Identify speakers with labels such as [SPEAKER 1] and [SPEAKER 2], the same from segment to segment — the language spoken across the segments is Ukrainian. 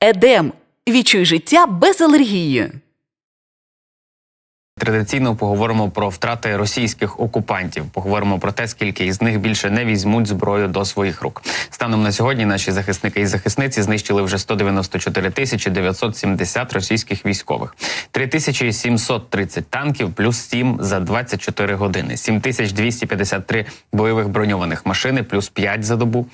[SPEAKER 1] Едем. Відчуй життя без алергії.
[SPEAKER 2] Традиційно поговоримо про втрати російських окупантів. Поговоримо про те, скільки із них більше не візьмуть зброю до своїх рук. Станом на сьогодні наші захисники і захисниці знищили вже 194 тисячі 970 російських військових, 3730 танків, плюс 7 за 24 години, 7253 бойових броньованих машини, плюс 5 за добу.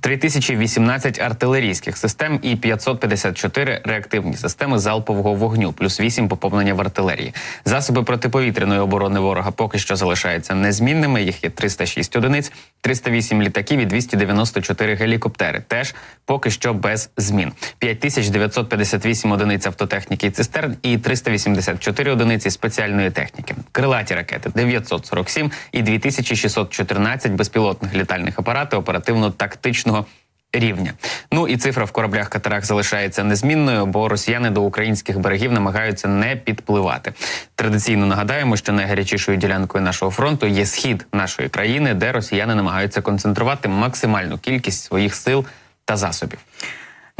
[SPEAKER 2] 3018 артилерійських систем і 554 реактивні системи залпового вогню, плюс 8 поповнення в артилерії. Засоби протиповітряної оборони ворога поки що залишаються незмінними. Їх є 306 одиниць, 308 літаків і 294 гелікоптери. Теж поки що без змін. 5958 одиниць автотехніки і цистерн і 384 одиниці спеціальної техніки. Крилаті ракети 947 і 2614 безпілотних літальних апаратів оперативно-тактичного рівня. Ну і цифра в кораблях катерах залишається незмінною, бо росіяни до українських берегів намагаються не підпливати. Традиційно нагадаємо, що найгарячішою ділянкою нашого фронту є схід нашої країни, де росіяни намагаються концентрувати максимальну кількість своїх сил та засобів.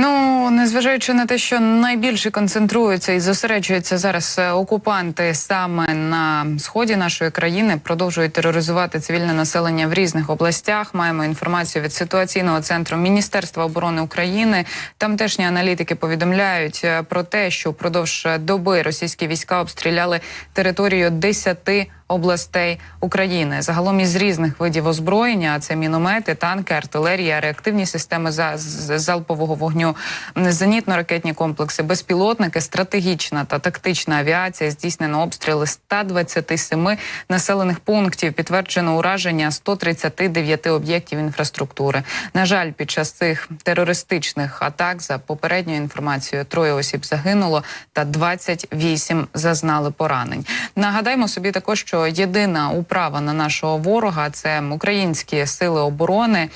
[SPEAKER 3] Ну, незважаючи на те, що найбільше концентруються і зосереджуються зараз е, окупанти саме на сході нашої країни, продовжують тероризувати цивільне населення в різних областях. Маємо інформацію від ситуаційного центру Міністерства оборони України. Тамтешні аналітики повідомляють е, про те, що впродовж доби російські війська обстріляли територію 10 областей України. Загалом із різних видів озброєння, це міномети, танки, артилерія, реактивні системи за- залпового вогню, зенітно-ракетні комплекси, безпілотники, стратегічна та тактична авіація. Здійснено обстріли 127 населених пунктів. Підтверджено ураження 139 об'єктів інфраструктури. На жаль, під час цих терористичних атак за попередньою інформацією троє осіб загинуло та 28 зазнали поранень. Нагадаємо собі також, що єдина управа на нашого ворога це українські сили оборони.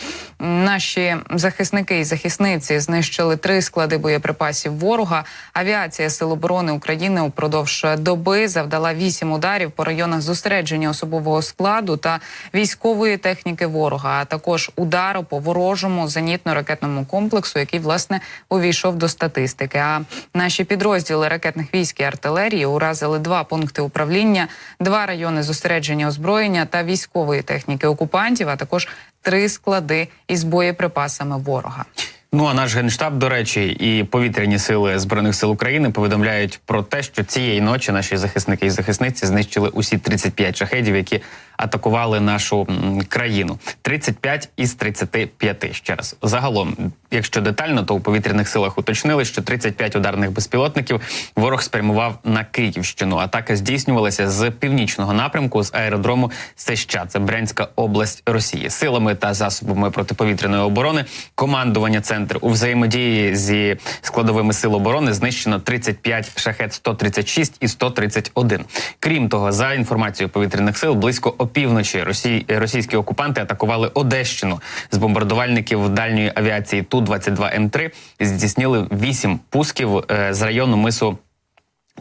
[SPEAKER 3] Наші захисники і захисниці знищили три склади боєприпасів ворога. Авіація Сил оборони України упродовж доби завдала вісім ударів по районах зосередження особового складу та військової техніки ворога, а також удару по ворожому зенітно-ракетному комплексу, який власне увійшов до статистики. А наші підрозділи ракетних військ і артилерії уразили два пункти управління, два райони зосередження озброєння та військової техніки окупантів, а також три склади із боєприпасами ворога.
[SPEAKER 2] Ну а наш генштаб, до речі, і повітряні сили збройних сил України повідомляють про те, що цієї ночі наші захисники і захисниці знищили усі 35 шахедів, які атакували нашу країну. 35 із 35. Ще раз загалом, якщо детально, то у повітряних силах уточнили, що 35 ударних безпілотників ворог спрямував на Київщину. Атака здійснювалася з північного напрямку з аеродрому Сеща. Це Брянська область Росії. Силами та засобами протиповітряної оборони командування центр у взаємодії зі складовими сил оборони знищено 35 шахет 136 і 131. Крім того, за інформацією повітряних сил, близько опівночі Росії російські окупанти атакували Одещину. З бомбардувальників дальньої авіації Ту 22 М 3 здійснили вісім пусків е, з району мису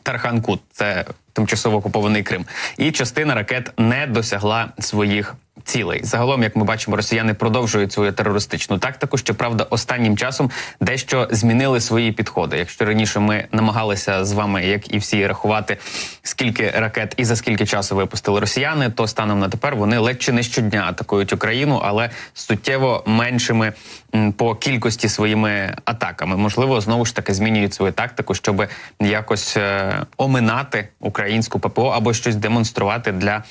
[SPEAKER 2] Тарханкут, це тимчасово окупований Крим, і частина ракет не досягла своїх цілей. Загалом, як ми бачимо, росіяни продовжують свою терористичну тактику. Щоправда, останнім часом дещо змінили свої підходи. Якщо раніше ми намагалися з вами, як і всі, рахувати скільки ракет і за скільки часу випустили росіяни, то станом на тепер вони ледь чи не щодня атакують Україну, але суттєво меншими по кількості своїми атаками. Можливо, знову ж таки змінюють свою тактику, щоб якось е, оминати українську ППО або щось демонструвати для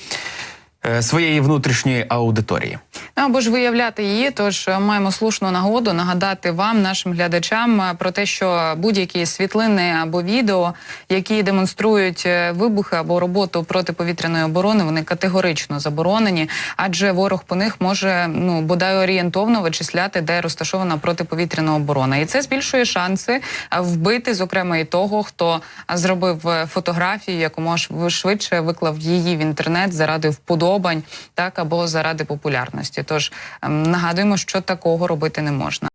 [SPEAKER 2] своєї внутрішньої аудиторії.
[SPEAKER 3] Ну, або ж виявляти її. Тож е, маємо слушну нагоду нагадати вам, нашим глядачам, е, про те, що будь-які світлини або відео, які демонструють е, вибухи або роботу протиповітряної оборони, вони категорично заборонені, адже ворог по них може ну бодай орієнтовно вичисляти, де розташована протиповітряна оборона, і це збільшує шанси вбити, зокрема, і того, хто зробив фотографію, якомога шв- швидше виклав її в інтернет заради вподобань, так або заради популярності. Тож ем, нагадуємо, що такого робити не можна.